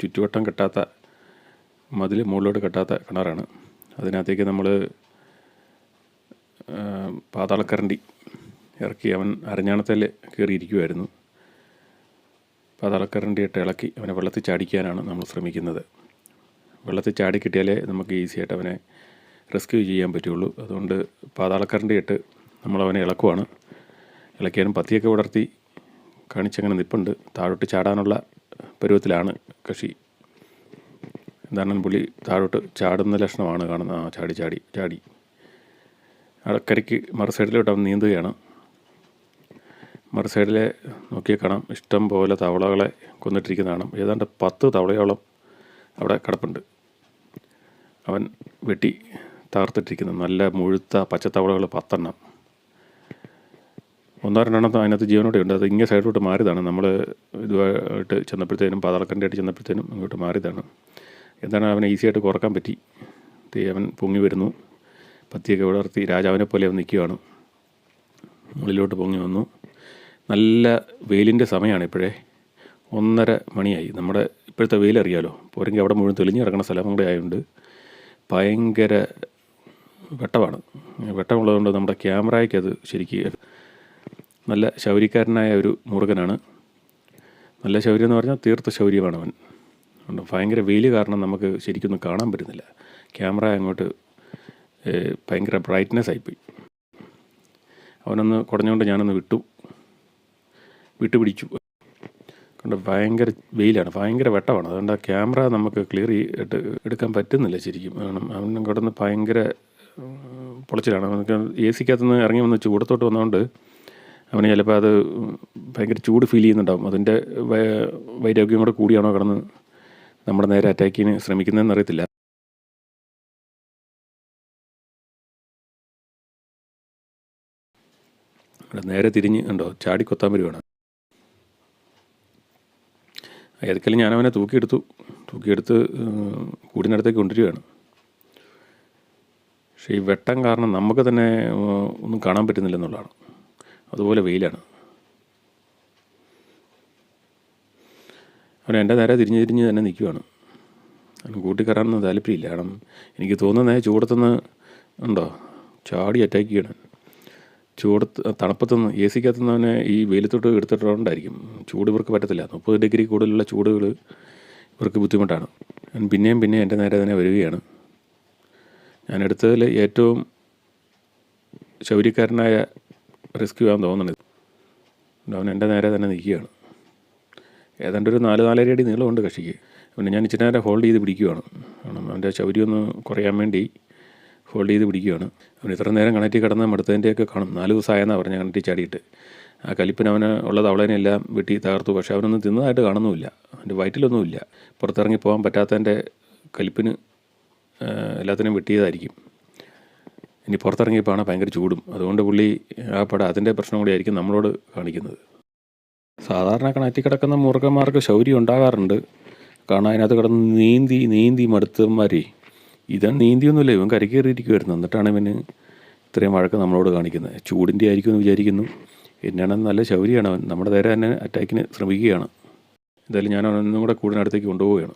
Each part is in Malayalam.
ചുറ്റുവട്ടം കെട്ടാത്ത മതിൽ മുകളിലോട്ട് കെട്ടാത്ത കിണറാണ്. അതിനകത്തേക്ക് നമ്മൾ പാതാളക്കരണ്ടി ഇറക്കി അവൻ അരഞ്ഞാണത്തിൽ കയറിയിരിക്കുമായിരുന്നു പാതാളക്കരണ്ടിയിട്ട് ഇളക്കി അവനെ വെള്ളത്തിൽ ചാടിക്കാനാണ് നമ്മൾ ശ്രമിക്കുന്നത്. വെള്ളത്തിൽ ചാടി കിട്ടിയാലേ നമുക്ക് ഈസി ആയിട്ട് അവനെ റെസ്ക്യൂ ചെയ്യാൻ പറ്റുള്ളൂ. അതുകൊണ്ട് പാതാളക്കരണ്ടിയിട്ട് നമ്മൾ അവനെ ഇളക്കുവാണ്. ഇളക്കിയാലും പത്തിയൊക്കെ വിടർത്തി കാണിച്ചങ്ങനെ നിൽപ്പുണ്ട് താഴോട്ട് ചാടാനുള്ള പരുവത്തിലാണ് കക്ഷി. എന്താണ് പുള്ളി താഴോട്ട് ചാടുന്ന ലക്ഷണമാണ് കാണുന്നത്. ആ ചാടി ചാടി ചാടി. അടക്കരയ്ക്ക് മറു സൈഡിലോട്ട് അവൻ നീന്തുകയാണ്. മറു സൈഡിലെ നോക്കിയാൽ കാണാം ഇഷ്ടം പോലെ തവളകളെ കൊന്നിട്ടിരിക്കുന്നതാണ്. ഏതാണ്ട് പത്ത് തവളയോളം അവിടെ കിടപ്പുണ്ട്. അവൻ വെട്ടി തകർത്തിട്ടിരിക്കുന്നു നല്ല മുഴുത്ത പച്ചത്തവളകൾ പത്തെണ്ണം. ഒന്നോ രണ്ടെണ്ണം അതിനകത്ത് ജീവനോടെ ഉണ്ട് അത് ഇങ്ങനെ സൈഡിലോട്ട് മാറിയതാണ്. നമ്മൾ ഇതുമായിട്ട് ചെന്നപ്പോഴത്തേനും പാതാളക്കന്റെ ആയിട്ട് ചെന്നപ്പോഴത്തേനും അങ്ങോട്ട് മാറിയതാണ്. എന്താണ് അവനെ ഈസി ആയിട്ട് കുറയ്ക്കാൻ പറ്റി? തീ അവൻ പൊങ്ങി വരുന്നു. പത്തിയൊക്കെ വിടർത്തി രാജാവിനെ പോലെ അവൻ നിൽക്കുകയാണ്. മുകളിലോട്ട് പൊങ്ങി വന്നു. നല്ല വെയിലിന്റെ സമയമാണ് ഇപ്പോഴേ. ഒന്നര മണിയായി. നമ്മുടെ ഇപ്പോഴത്തെ വെയിൽ അറിയാലോ പോരെങ്കിൽ അവിടെ മുഴുവൻ തെളിഞ്ഞു കിടക്കുന്ന സ്ഥലം കൂടെ ആയതുകൊണ്ട് ഭയങ്കര വെട്ടമാണ്. വെട്ടമുള്ളതുകൊണ്ട് നമ്മുടെ ക്യാമറയ്ക്ക് അത് ശരിക്കും നല്ല ശൗര്യക്കാരനായ ഒരു മുറുകനാണ്. നല്ല ശൗര്യം എന്ന് പറഞ്ഞാൽ തീർത്ത ശൗര്യമാണ് അവൻ. അതുകൊണ്ട് ഭയങ്കര വെയിൽ കാരണം നമുക്ക് ശരിക്കൊന്നും കാണാൻ പറ്റുന്നില്ല. ക്യാമറ അങ്ങോട്ട് ഭയങ്കര ബ്രൈറ്റ്നെസ് ആയിപ്പോയി. അവനൊന്ന് കുടഞ്ഞുകൊണ്ട് ഞാനൊന്ന് വിട്ടു. വിട്ടുപിടിച്ചു. കൊണ്ട് ഭയങ്കര വെയിലാണ്. ഭയങ്കര വെട്ടമാണ്. അതുകൊണ്ട് ആ ക്യാമറ നമുക്ക് ക്ലിയർ ചെയ്തിട്ട് എടുക്കാൻ പറ്റുന്നില്ല ശരിക്കും. കാരണം അവൻ കിടന്ന് ഭയങ്കര പൊളിച്ചിലാണ്. എ സിക്കകത്തുനിന്ന് ഇറങ്ങി വന്ന് ചൂടത്തോട്ട് വന്നതുകൊണ്ട് അവന് ചിലപ്പോൾ അത് ഭയങ്കര ചൂട് ഫീൽ ചെയ്യുന്നുണ്ടാവും. അതിന്റെ വൈരോഗ്യം കൂടെ കൂടിയാണോ കിടന്ന് നമ്മുടെ നേരെ അറ്റാക്കിന് ശ്രമിക്കുന്നതെന്ന് അറിയത്തില്ല. നേരെ തിരിഞ്ഞ് ഉണ്ടോ ചാടി കൊത്താൻ വരുവാണ്. ഏതൊക്കെയും ഞാൻ അവനെ തൂക്കിയെടുത്തു. തൂക്കിയെടുത്ത് കൂടിനടുത്തേക്ക് കൊണ്ടുവരികയാണ്. പക്ഷേ ഈ വെട്ടം കാരണം നമുക്ക് തന്നെ ഒന്നും കാണാൻ പറ്റുന്നില്ല എന്നുള്ളതാണ്. അതുപോലെ വെയിലാണ്. അവൻ എന്റെ നേരെ തിരിഞ്ഞ് തിരിഞ്ഞ് തന്നെ നിൽക്കുവാണ്. അവന് കൂട്ടി കയറാനൊന്നും താല്പര്യമില്ല. കാരണം എനിക്ക് തോന്നുന്നത് ചൂടത്തുനിന്ന് ഉണ്ടോ? ചാടി അറ്റാക്ക് ചെയ്യണം ചൂടത്ത് തണുപ്പത്തുനിന്ന് എ സിക്കകത്തുനിന്ന് ഈ വെയിലത്തോട്ട് എടുത്തിട്ടുണ്ടായിരിക്കും ചൂട് ഇവർക്ക് പറ്റത്തില്ല. മുപ്പത് ഡിഗ്രി കൂടുതലുള്ള ചൂടുകൾ ഇവർക്ക് ബുദ്ധിമുട്ടാണ്. ഞാൻ പിന്നെയും പിന്നെയും എന്റെ നേരെ തന്നെ വരികയാണ്. ഞാൻ എടുത്തതിൽ ഏറ്റവും ശൗര്യക്കാരനായ റെസ്ക്യൂ ചെയ്യാൻ തോന്നണത്. അവൻ എന്റെ നേരെ തന്നെ നിൽക്കുകയാണ്. ഏതാണ്ട് ഒരു നാല് നാലര അടി നീളമുണ്ട് കക്ഷിക്ക്. പിന്നെ ഞാൻ ഇച്ചിരി നേരം ഹോൾഡ് ചെയ്ത് പിടിക്കുകയാണ് കാരണം അവന്റെ ഒന്ന് കുറയാൻ വേണ്ടി ഹോൾഡ് ചെയ്ത് പിടിക്കുകയാണ് അവൻ ഇത്ര നേരം കണറ്റി കിടന്ന് മടുത്തതിന്റെയൊക്കെ കാണും. നാല് ദിവസമായെന്നാണ് പറഞ്ഞ കണറ്റി ചാടിയിട്ട്. ആ കലിപ്പിന് അവന് ഉള്ള തവളേനെല്ലാം വെട്ടി തകർത്തു. പക്ഷേ അവനൊന്നും തിന്നതായിട്ട് കാണുന്നുമില്ല. അവന്റെ വയറ്റിലൊന്നുമില്ല. പുറത്തിറങ്ങി പോകാൻ പറ്റാത്തതിന്റെ കലിപ്പിന് എല്ലാത്തിനും വെട്ടിയതായിരിക്കും. ഇനി പുറത്തിറങ്ങിയപ്പോഴാണ് ഭയങ്കര ചൂടും. അതുകൊണ്ട് പുള്ളി ആ പട അതിന്റെ പ്രശ്നം കൂടി ആയിരിക്കും നമ്മളോട് കാണിക്കുന്നത്. സാധാരണ കണറ്റി കിടക്കുന്ന മുറുകന്മാർക്ക് ശൗര്യം ഉണ്ടാകാറുണ്ട്. കാരണം അതിനകത്ത് കിടന്ന് നീന്തി നീന്തി മടുത്തന്മാരെ ഇവൻ നീന്തിയൊന്നുമില്ല ഇവൻ കരക്കേറിയിരിക്കുമായിരുന്നു എന്നിട്ടാണ് ഇവന് ഇത്രയും വഴക്ക് നമ്മളോട് കാണിക്കുന്നത്. ചൂടിന്റെ ആയിരിക്കും എന്ന് വിചാരിക്കുന്നു. എന്നാണ് നല്ല ശൗര്യമാണ് അവൻ. നമ്മുടെ നേരെ തന്നെ അറ്റാക്കിന് ശ്രമിക്കുകയാണ്. എന്തായാലും ഞാൻ അവനൊന്നും കൂടെ കൂടിനടുത്തേക്ക് കൊണ്ടുപോവുകയാണ്.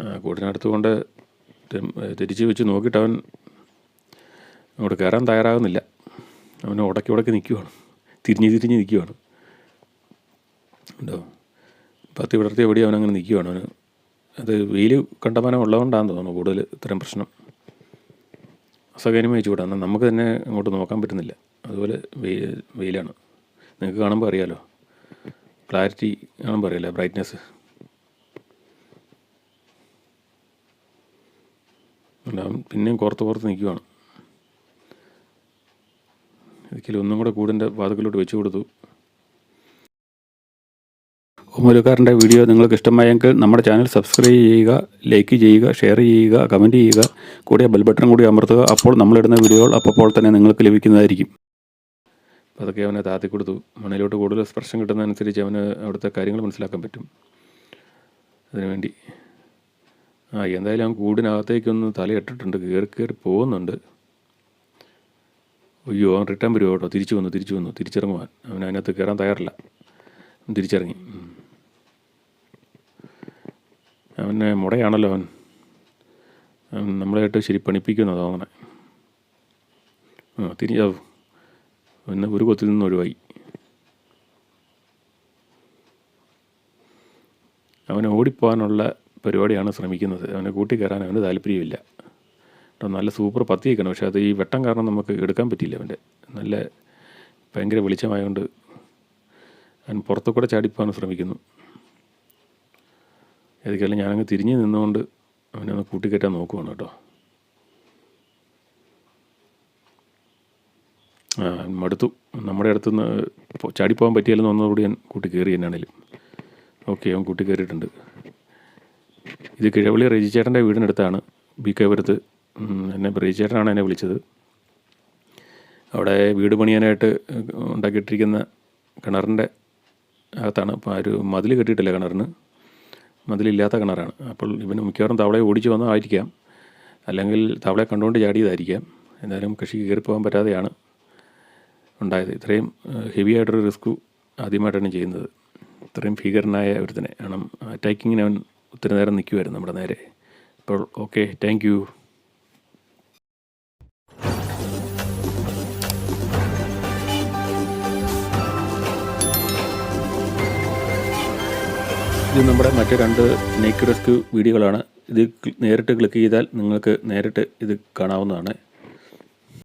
ആ, കൂടിനടുത്ത് കൊണ്ട് തിരിച്ച് വെച്ച് നോക്കിയിട്ട് അവൻ അങ്ങോട്ട് കയറാൻ തയ്യാറാകുന്നില്ല. അവൻ ഉടക്കി ഉടക്കി നിൽക്കുവാണ്. തിരിഞ്ഞ് തിരിഞ്ഞ് നിൽക്കുവാണ്. ഉണ്ടോ? പത്തി വിടർത്തി എവിടെ അവനങ്ങനെ നിൽക്കുവാണ്. അവന് അത് വെയിൽ കണ്ടമാനം ഉള്ളതുകൊണ്ടാണെന്ന് തോന്നുന്നു കൂടുതൽ ഇത്രയും പ്രശ്നം. അസൗകര്യമായി ചൂടാണ് എന്നാൽ നമുക്ക് തന്നെ അങ്ങോട്ട് നോക്കാൻ പറ്റുന്നില്ല. അതുപോലെ വെയിൽ വെയിലാണ്. നിങ്ങൾക്ക് കാണുമ്പോൾ അറിയാലോ. ക്ലാരിറ്റി കാണുമ്പോൾ അറിയാലോ ബ്രൈറ്റ്നെസ് ഉണ്ടാവും പിന്നെയും കുറത്ത് പുറത്ത് നിൽക്കുവാണ്. ഒരിക്കലും ഒന്നും കൂടെ കൂടിന്റെ വാതുക്കളിലോട്ട് വെച്ച് കൊടുത്തു. ഓമലുകാരന്റെ വീഡിയോ നിങ്ങൾക്ക് ഇഷ്ടമായെങ്കിൽ നമ്മുടെ ചാനൽ സബ്സ്ക്രൈബ് ചെയ്യുക ലൈക്ക് ചെയ്യുക ഷെയർ ചെയ്യുക കമന്റ് ചെയ്യുക കൂടെ ബെൽ ബട്ടൺ കൂടി അമർത്തുക. അപ്പോൾ നമ്മളിടുന്ന വീഡിയോകൾ അപ്പോൾ തന്നെ നിങ്ങൾക്ക് ലഭിക്കുന്നതായിരിക്കും. അതൊക്കെ അവനെ താത്തി കൊടുത്തു. മണ്ണിലോട്ട് കൂടുതൽ സ്പർശം കിട്ടുന്നതനുസരിച്ച് അവന് അവിടുത്തെ കാര്യങ്ങൾ മനസ്സിലാക്കാൻ പറ്റും. അതിനുവേണ്ടി ആ എന്തായാലും ആ കൂടിനകത്തേക്കൊന്ന് തലയിട്ടിട്ടുണ്ട് കയറി കയറി പോകുന്നുണ്ട്. അയ്യോ അവൻ റിട്ടേൺ വരുമോ കേട്ടോ? തിരിച്ചു വന്നു തിരിച്ചു വന്നു തിരിച്ചിറങ്ങുവാൻ. അവൻ അതിനകത്ത് കയറാൻ തയ്യാറില്ല. തിരിച്ചിറങ്ങി. അവനെ മുടയാണല്ലോ അവൻ. നമ്മളായിട്ട് ശരി പണിപ്പിക്കുന്നു തോന്നണേ. ആ തിരി പിന്നെ ഒരു കൊത്തിൽ നിന്ന് ഒഴിവായി അവനെ ഓടിപ്പോകാനുള്ള പരിപാടിയാണ് ശ്രമിക്കുന്നത്. അവനെ കൂട്ടിക്കയറാൻ അവന് താല്പര്യമില്ല. കേട്ടോ നല്ല സൂപ്പർ പത്തിയൊക്കെയാണ് പക്ഷേ അത് ഈ വെട്ടം കാരണം നമുക്ക് എടുക്കാൻ പറ്റിയില്ല അവന്റെ. നല്ല ഭയങ്കര വെളിച്ചമായതുകൊണ്ട് അവൻ പുറത്തു കൂടെ ചാടിപ്പോകാൻ ശ്രമിക്കുന്നു. ഏതൊക്കെയാലും ഞാനങ്ങ് തിരിഞ്ഞ് നിന്നുകൊണ്ട് അവനെ ഒന്ന് കൂട്ടിക്കയറ്റാൻ നോക്കുവാണ് കേട്ടോ. മടുത്തു. നമ്മുടെ അടുത്തുനിന്ന് നിന്ന് ചാടിപ്പോകാൻ പറ്റിയാലെന്ന് ഒന്നുകൂടി ഞാൻ കൂട്ടി കയറി എന്നാണേലും. ഓക്കെ അവൻ കൂട്ടി കയറിയിട്ടുണ്ട് ഇത് കിഴവള്ളി റെജിച്ചേട്ടന്റെ വീടിനടുത്താണ്. ബി കേപുരത്ത് എന്നെ റെജിച്ചേട്ടനാണ് എന്നെ വിളിച്ചത്. അവിടെ വീട് പണിയാനായിട്ട് ഉണ്ടാക്കിയിട്ടിരിക്കുന്ന കിണറിന്റെ അകത്താണ്. അപ്പോൾ ഒരു മതിൽ കെട്ടിയിട്ടില്ല കിണറിന്? മതിലില്ലാത്ത കിണറാണ്. അപ്പോൾ ഇവന് മിക്കവാറും തവളയെ ഓടിച്ചു വന്നതായിരിക്കാം അല്ലെങ്കിൽ തവളയെ കണ്ടുകൊണ്ട് ചാടിയതായിരിക്കാം. എന്തായാലും കൃഷിക്ക് കയറിപ്പോകാൻ പറ്റാതെയാണ് ഉണ്ടായത്. ഇത്രയും ഹെവി ആയിട്ടൊരു റിസ്ക് ആദ്യമായിട്ടാണ് ചെയ്യുന്നത്. ഇത്രയും ഭീകരനായ ഒരുത്തനെ. കാരണം അറ്റാക്കിങ്ങിന് അവൻ ഒത്തിരി നേരം നിൽക്കുമായിരുന്നു നമ്മുടെ നേരെ. അപ്പോൾ ഓക്കെ താങ്ക് ഇത് നമ്മുടെ മറ്റ് രണ്ട് നെയ്ക്ക് റെസ്ക്യൂ വീഡിയോകളാണ്. ഇത് നേരിട്ട് ക്ലിക്ക് ചെയ്താൽ നിങ്ങൾക്ക് നേരിട്ട് ഇത് കാണാവുന്നതാണ്.